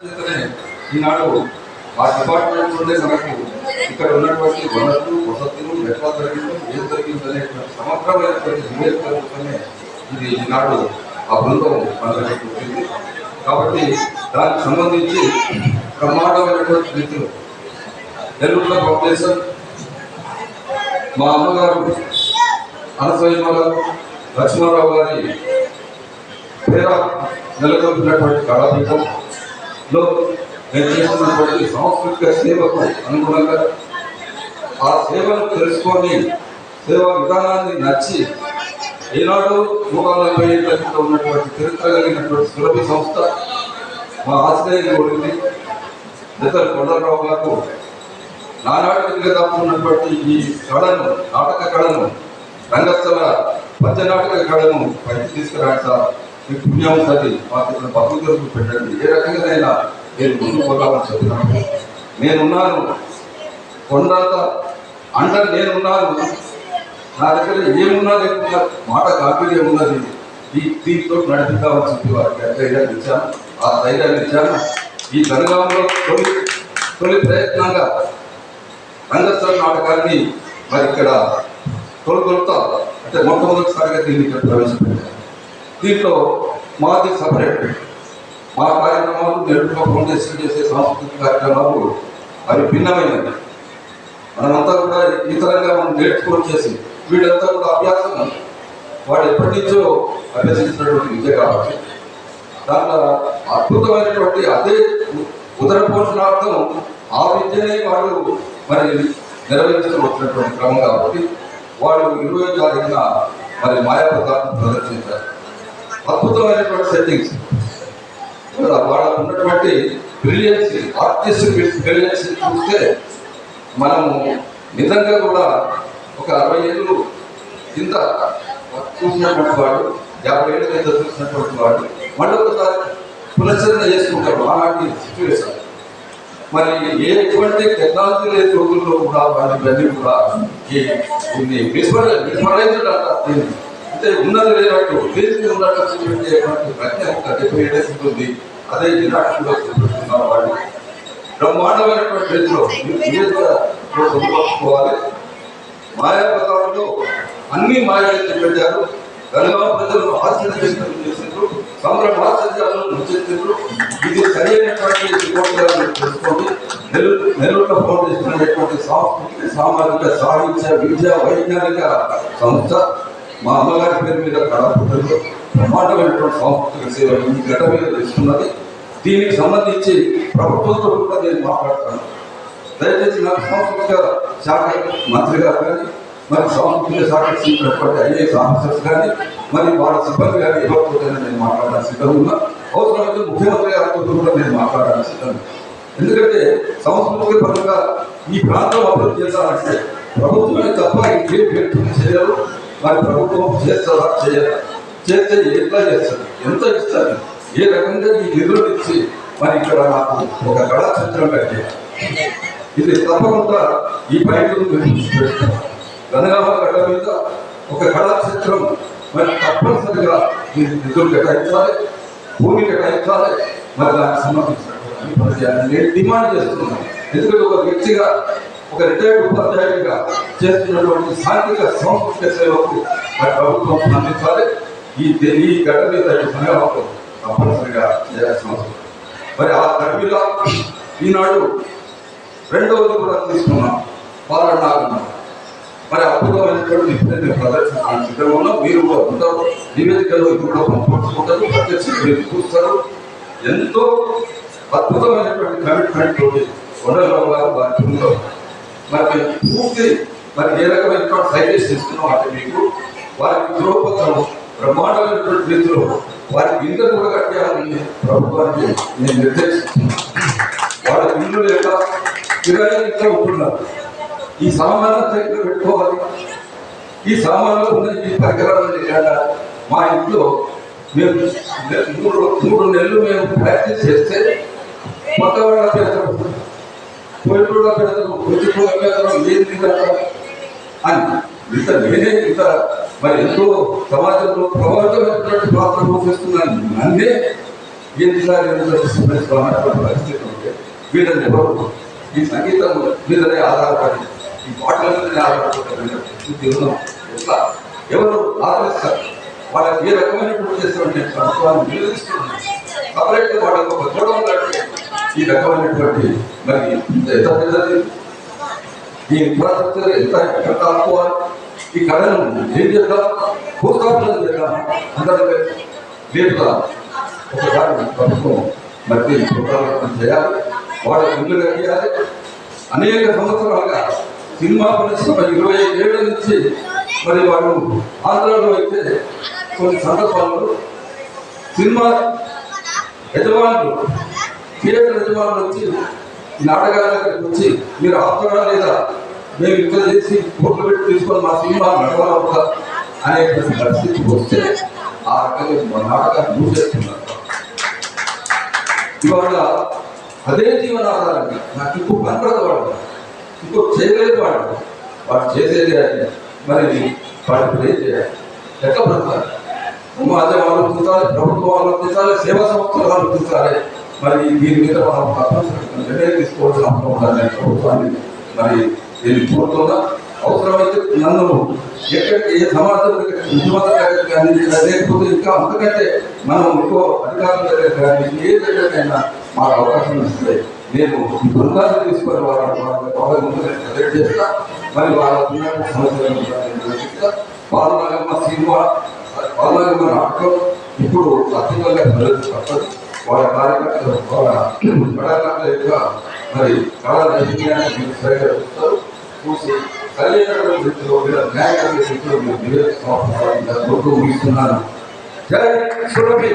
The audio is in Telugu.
ఈనాడు ఆ డిపార్ట్మెంట్ నుండే మనకు ఇక్కడ ఉన్నటువంటి వనరులు వసతులు ఎట్లా జరిగిందో ఏం జరిగిందో అనేటువంటి సమగ్రమైనటువంటి నివేదికలతోనే ఇది ఈనాడు ఆ బృందం మన వచ్చింది. కాబట్టి దానికి సంబంధించి బ్రహ్మాండమైనటువంటి రీతిలో నెల్లూరులో ఫౌండేషన్ మా అమ్మగారు అనసూయమ్మ గారు లక్ష్మణరావు గారి పేర నెలకొల్పినటువంటి కళాపీఠం లో నేను చేస్తున్నటువంటి సాంస్కృతిక సేవకు అనుగుణంగా ఆ సేవను తెలుసుకొని సేవా విధానాన్ని నచ్చి ఈనాడు నూట నలభై ఏళ్ళ క్రితం ఉన్నటువంటి చరిత్ర కలిగినటువంటి సులభ సంస్థ మా ఆశ్రయాన్ని ఇతర కొండలరావు గారు నానాటిగా దాపున్నటువంటి ఈ కళను నాటక కళను రంగస్థల పద్యనాటక కళను పైకి తీసుకురాడతారు మీ పుణ్యం ఉంటుంది మాకు ఇక్కడ భగవంతులకు పెట్టండి. ఏ రకంగానైనా నేను ముందుకు పోదామని చెప్తున్నాను. నేనున్నాను. కొండంత అండ నేనున్నాను. నా దగ్గర ఏమున్నా లేకున్నా మాట గాంభీర్యం ఉన్నది. ఈ దీంతో నడిపిద్దామని చెప్పి వారికి ధైర్యాన్ని ఇచ్చాను ఆ ధైర్యాన్ని ఇచ్చాను. ఈ జనగాంలో తొలి తొలి ప్రయత్నంగా రంగస్థల నాటకాన్ని మరి ఇక్కడ తొలగొలుతా అంటే మొట్టమొదటిసారిగా దీన్ని ఇక్కడ ప్రవేశపెట్టారు. దీంట్లో మాది సపరేట్. మా కార్యక్రమాలు నేరుగా ఫౌండేషన్ చేసే సాంస్కృతిక కార్యక్రమాలు అవి భిన్నమైనవి. మనమంతా కూడా ఇతరంగా మనం నేర్చుకొని చేసి వీళ్ళంతా కూడా అభ్యాసం వాడు ఎప్పటి నుంచో అభ్యసించినటువంటి విద్య కాబట్టి దాంట్లో అద్భుతమైనటువంటి అదే ఉదర పోషణార్థం ఆ విద్యనే వాళ్ళు మరి నెరవేర్చుకుని వచ్చినటువంటి క్రమం కాబట్టి వాళ్ళు ఇరవై తారీఖున మరి మాయాపదార్థం ప్రదర్శించారు. అద్భుతమైనటువంటి సెట్టింగ్స్ వాళ్ళకు ఉన్నటువంటి బ్రిలియన్సీ ఆర్టిస్ట్ బ్రిలియన్సీ చూస్తే మనము నిజంగా కూడా ఒక అరవై ఏళ్ళు కింద చూసినటువంటి వాడు యాభై ఏళ్ళ కింద చూసినటువంటి వాడు మళ్ళీ ఒకసారి పునశ్చరణ చేసుకుంటారు అలాంటి సిచ్యువేషన్ మరి ఎటువంటి టెక్నాలజీ లేని రోజుల్లో కూడా వాళ్ళు ఇవన్నీ కూడా ఈ విస్మరైజ్డ్ అంటారు దీన్ని. అంటే ఉన్నది లేనట్టు దేనికి ఉన్నట్టు చూపించేటువంటి ప్రజ్ఞ ఒక డెబ్బై ఏడు ఉంటుంది అదే ఈ నాటకంలో వాళ్ళు. బ్రహ్మాండమైనటువంటి రీతిలో పొందుపరుచుకోవాలి. మాయాపదాలలో అన్ని మాయలు పెట్టారు. గంగా ప్రజలను ఆశ్చర్యం చేసిండ్రు. సంభ్రమాశ్చర్యాలను ముచ్చెత్తిండ్రు ఇది సరైనటువంటి తెలుసుకోండి నెల్లూరు నెల్లూరులో ఫౌండేషన్ అనేటువంటి సాంస్కృతిక సామాజిక సాహిత్య విద్య వైజ్ఞానిక సంస్థ మా అమ్మగారి పేరు మీద కళాపుటంలో బ్రహ్మాండమైనటువంటి సాంస్కృతిక సేవ ఈ గడ్డ మీద తీసుకున్నది దీనికి సంబంధించి ప్రభుత్వంతో కూడా నేను మాట్లాడతాను. దయచేసి నాకు సాంస్కృతిక శాఖ మంత్రి గారు కానీ మరి సాంస్కృతిక శాఖ సీట్లటువంటి ఐఏఎస్ ఆఫీసర్స్ కానీ మరి వాళ్ళ సిబ్బంది కానీ ఇవ్వకపోతేనే నేను మాట్లాడాల్సి సిద్ధం ఉన్నా. అవసరమైతే ముఖ్యమంత్రి గారితో కూడా నేను మాట్లాడాల్సి సిద్ధం ఎందుకంటే సాంస్కృతిక పరంగా ఈ ప్రాంతం అభివృద్ధి చేశారంటే ప్రభుత్వమే తప్ప ఇంకేం వ్యక్తులు మరి ప్రభుత్వం చేస్తారా? చేయరా. చేస్తే ఎట్లా చేస్తారు? ఎంత ఇస్తారు? ఏ రకంగా ఈ నిధులు ఇచ్చి మరి ఇక్కడ నాకు ఒక కళా చిత్రం కట్టే ఇది తప్పకుండా ఈ బయటను గనగామ గడ్డ మీద ఒక కళా చిత్రం మరి తప్పనిసరిగా మీరు నిధులు కేటాయించాలి. భూమి కేటాయించాలి. మరి దానికి సంబంధించినటువంటి నేను డిమాండ్ చేస్తున్నాను ఎందుకంటే ఒక వ్యక్తిగా ఒక రిటైర్డ్ ఉపాధ్యాయుడిగా చేస్తున్నటువంటి సాంఘిక సాంస్కృతిక సేవకు మరి ప్రభుత్వం స్పందించాలి ఈ ఈ గడ్డ మీద ఈ సంగ్రామంలో తప్పనిసరిగా చేయాల్సిన అవసరం. మరి ఆ గడ్డ ఈనాడు రెండవది కూడా తీసుకున్నాం. పాలనాగం మరి అద్భుతమైనటువంటి నిపుణులు ప్రదర్శించడానికి సిద్ధంగా ఉన్నాం మీరు కూడా ఉంటారు. నివేదికలో ఇది కూడా పంపించుకుంటారు ప్రత్యక్ష మీరు చూస్తారు. ఎంతో అద్భుతమైనటువంటి కమిట్మెంట్ తోటి కొండలరావు గారు వారి బృందం మరి పూర్తి మరి ఏ రకమైనటువంటి సైటేషన్ ఇస్తున్నాం అంటే మీకు వారికి ధ్రువపత్రం బ్రహ్మాండమైనటువంటి రీతిలో వారికి ఇల్లు కూడా కట్టేయాలని ప్రభుత్వానికి నేను నిర్దేశిస్తున్నాను. వాళ్ళ ఇల్లు లేక కిరాయి ఇంట్లో ఉంటున్నారు. ఈ సామాన్లు దగ్గర పెట్టుకోవాలి. ఈ సామాన్లు ఉన్న ఈ పరికరాలు కాక మా ఇంట్లో మేము మూడు మూడు నెలలు మేము ప్రాక్టీస్ చేస్తే కొత్త వాళ్ళ పెడతాం పోయిన పెడతాను వచ్చి కూడా పెడతాం ఏం తింటాం అని ఇంత నేనే ఇంత మరి ఎంతో సమాజంలో ప్రభావితమైనటువంటి పాత్ర పోషిస్తున్నాను నన్నే ఎన్నిసారి ఎన్నిసార్లు పరిస్థితి ఉంటే వీళ్ళని ఎవరు ఈ సంగీతం మీదనే ఆధారపడి ఈ పాటల మీదనే ఆధారపడి స్థితి ఎట్లా ఎవరు ఆదరిస్తారు వాళ్ళకి ఏ రకమైనటువంటి చేస్తున్నటువంటి ప్రభుత్వాన్ని నిలదీస్తున్నారు సపరేట్గా వాళ్ళకు ఒక చూడడం కంటే ఈ రకమైనటువంటి మరి ఎంత పెద్దది ఈ ఇన్ఫ్రాస్ట్రక్చర్ ఎంత ఎక్కడ అనుకోవాలి ఈ కళను ఏం చేద్దాం? భూస్థాపన చేద్దాం. అందరికీ లేపుదా ఒకసారి ప్రభుత్వం మరి పునరావృతం చేయాలి. వాళ్ళ ఇల్లు కట్టియాలి అనేక సంవత్సరాలుగా సినిమా పరిశ్రమ ఇరవై ఏళ్ళ నుంచి మరి వాళ్ళు ఆంధ్రలో అయితే కొన్ని సందర్భాల్లో సినిమా యజమానులు థియేటర్ యజమానులు వచ్చి ఈ నాటకాల దగ్గరికి వచ్చి మీరు ఆపుతారా లేదా? మేము ఇక్కడ చేసి కోట్లు పెట్టి తీసుకొని మా సినిమా నడవాలవుతా అనే పరిస్థితి వస్తే ఆ రకంగా మా నాటకాన్ని మూసేస్తున్నారు. ఇవాళ అదే జీవనాధారంగా నాకు ఇంకో కనపడదు వాడు. ఇంకో చేయలేదు వాడు. వాడు చేసేది అని మరి వాడు ప్రే చేయాలి? ఎట్లా బ్రతకాలి సమాజం ఆలోచించాలి ప్రభుత్వం ఆలోచించాలి సేవా సంస్థలు ఆలోచించాలి మరి దీని మీద మనం నిర్ణయం తీసుకోవాల్సిన అవసరం ఉండాలి ప్రభుత్వాన్ని మరి నేను కోరుతున్నా అవసరమైతే నన్ను ఎక్కడ ఏ సమాజం ముఖ్యమంత్రి దగ్గరికి కానీ లేకపోతే ఇంకా అంతకంటే మనం ఇంకో అధికారుల దగ్గర కానీ ఏ దగ్గరకైనా మాకు అవకాశం ఇస్తుంది నేను ఈ బృందాన్ని తీసుకొని వాళ్ళ చేస్తా. మరి వాళ్ళ సమస్యలను కూడా నేను వివరిస్తా. బాలనాగమ్మ సినిమా బాలనాగమ్మ నాటకం ఇప్పుడు అత్యంతంగా ప్రజలు తప్పదు వాళ్ళ కార్యకర్తలు వాళ్ళ కళాకారుల యొక్క మరి కళా నైపుణ్యాన్ని చూసి మీరు కోరుతూ ముగిస్తున్నాను జై సురభి